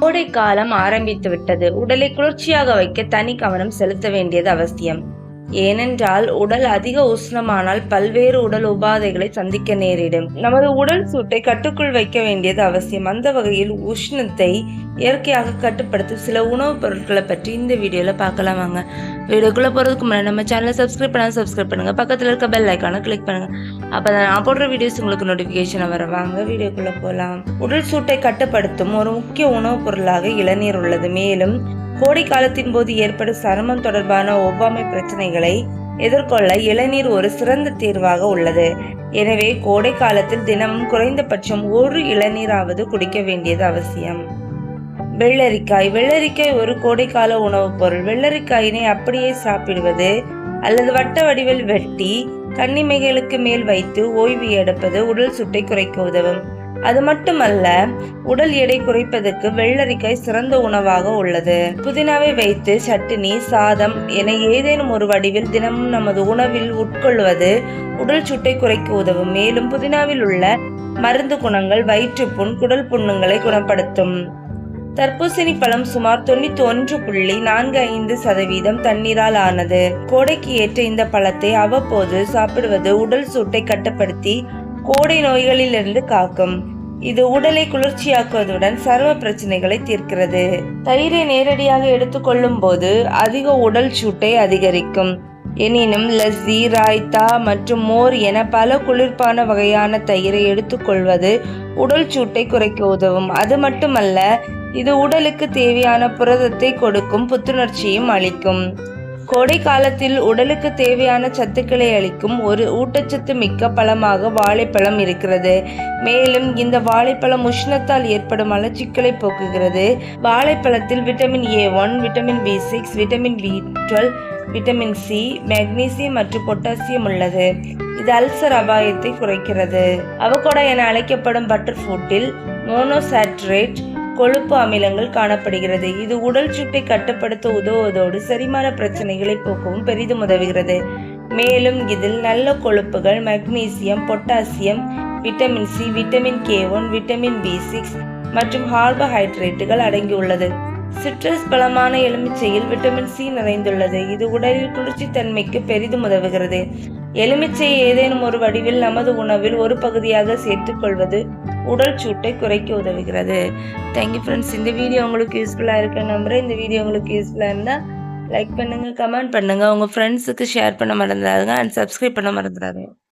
கோடை காலம் ஆரம்பித்து விட்டது உடலை குளிர்ச்சியாக வைக்க தனி கவனம் செலுத்த வேண்டியது அவசியம். ஏனென்றால் உடல் அதிக உஷ்ணமானால் பல்வேறு உடல் உபாதைகளை சந்திக்க நேரிடும். நமது உடல் சூட்டை கட்டுக்குள் வைக்க வேண்டியது அவசியம். அந்த வகையில் உஷ்ணத்தை இயற்கையாக கட்டுப்படுத்தும் சில உணவுப் பொருட்களை பற்றி இந்த வீடியோவில் பார்க்கலாம் வாங்க. வீடியோக்குள்ள போகிறதுக்கு முன்னாடி நம்ம சேனலை சப்ஸ்கிரைப் பண்ணால் சப்ஸ்கிரைப் பண்ணுங்கள் பக்கத்தில் இருக்க பெல் ஐக்கானை கிளிக் பண்ணுங்க. அப்பதான் நான் போடுற வீடியோஸ் உங்களுக்கு நோட்டிபிகேஷன் வர வாங்க வீடியோக்குள்ளே போகலாம் உடல் சூட்டை கட்டுப்படுத்தும் ஒரு முக்கிய உணவுப் பொருளாக இளநீர் உள்ளது. மேலும் கோடை காலத்தின் போது ஏற்படும் சருமம் தொடர்பான ஒவ்வாமை பிரச்சனைகளை எதிர்கொள்ள இளநீர் ஒரு சிறந்த தீர்வாக உள்ளது. எனவே கோடை காலத்தில் தினமும் குறைந்தபட்சம் ஒரு இளநீராவது குடிக்க வேண்டியது அவசியம். வெள்ளரிக்காய். வெள்ளரிக்காய் ஒரு கோடைக்கால உணவுப் பொருள். வெள்ளரிக்காயினை அப்படியே சாப்பிடுவது அல்லது வட்ட வடிவில் வெட்டி கன்னிமைகளுக்கு மேல் வைத்து ஓய்வு எடுப்பது உடல் சுட்டை குறைக்க உதவும். அது மட்டுமல்ல உடல் எடை குறைப்பதற்கு வெள்ளரிக்காய் சிறந்த உணவாக உள்ளது. புதினாவை வைத்து சட்டினி சாதம் என ஏதேனும் ஒரு வடிவில் தினமும் நமது உணவில் உட்கொள்வது உடல் சுட்டை குறைக்க உதவும். மேலும் புதினாவில் உள்ள மருந்து குணங்கள் வயிற்றுப்புண் குடல் புண்ணுங்களை குணப்படுத்தும். தர்பூசணி பழம் சுமார் தொண்ணூத்தி ஒன்று புள்ளி நான்கு ஐந்து சதவீதம் தண்ணீரால் ஆனது. கோடைக்கு ஏற்ற இந்த பழத்தை அவ்வப்போது சாப்பிடுவது உடல் சூட்டை கட்டுப்படுத்தி கோடை நோய்களிலிருந்து காக்கும். இது உடலை குளிர்ச்சியாக்குவதுடன் சர்வ பிரச்சனைகளை தீர்க்கிறது. தயிரை நேரடியாக எடுத்துக்கொள்ளும் போது அதிக உடல் சூட்டை அதிகரிக்கும். எனினும் லஸ்ஸி ராய்த்தா மற்றும் மோர் என பல குளிர்பான வகையான தயிரை எடுத்துக்கொள்வது உடல் சூட்டை குறைக்க உதவும். அது மட்டுமல்ல இது உடலுக்கு தேவையான புரதத்தை கொடுக்கும் புத்துணர்ச்சியும் அளிக்கும். கோடை காலத்தில் உடலுக்கு தேவையான சத்துக்களை அளிக்கும் ஒரு ஊட்டச்சத்து மிக்க பழமாக வாழைப்பழம் இருக்கிறது. மேலும் இந்த வாழைப்பழம் உஷ்ணத்தால் ஏற்படும் மலச்சிக்கலை போக்குகிறது. வாழைப்பழத்தில் vitamin A one vitamin B six vitamin B twelve vitamin C magnesium மற்றும் பொட்டாசியம் உள்ளது. இது அல்சர் அபாயத்தை குறைக்கிறது. அவகோடா என அழைக்கப்படும் பட்டர் ஃபுட்டில் மோனோசாட்ரேட் கொழுப்பு அமிலங்கள் காணப்படுகிறது. இது உடல் சுட்டை கட்டுப்படுத்த உதவுவதோடு செரிமான பிரச்சனைகளை போக்கவும் பெரிதும் உதவுகிறது. மேலும் இதில் நல்ல கொழுப்புகள் magnesium potassium vitamin C vitamin K one vitamin B six மற்றும் கார்போஹைட்ரேட்டுகள் அடங்கியுள்ளது. சிட்ரஸ் பலமான எலுமிச்சையில் விட்டமின் சி நிறைந்துள்ளது. இது உடலில் குளிர்ச்சி தன்மைக்கு பெரிதும் உதவுகிறது. எலுமிச்சை ஏதேனும் ஒரு வடிவில் நமது உணவில் ஒரு பகுதியாக சேர்த்துக்கொள்வது உடல் சூட்டை குறைக்க உதவுகிறது. தேங்க்யூ ஃப்ரெண்ட்ஸ் இந்த வீடியோ உங்களுக்கு யூஸ்ஃபுல்லாக இருக்க நம்புகிறேன் இந்த வீடியோ உங்களுக்கு யூஸ்ஃபுல்லாக இருந்தால் லைக் பண்ணுங்கள் கமெண்ட் பண்ணுங்கள் உங்கள் ஃப்ரெண்ட்ஸுக்கு ஷேர் பண்ண மறந்துடாதுங்க அண்ட் சப்ஸ்கிரைப் பண்ண மறந்துடாதுங்க.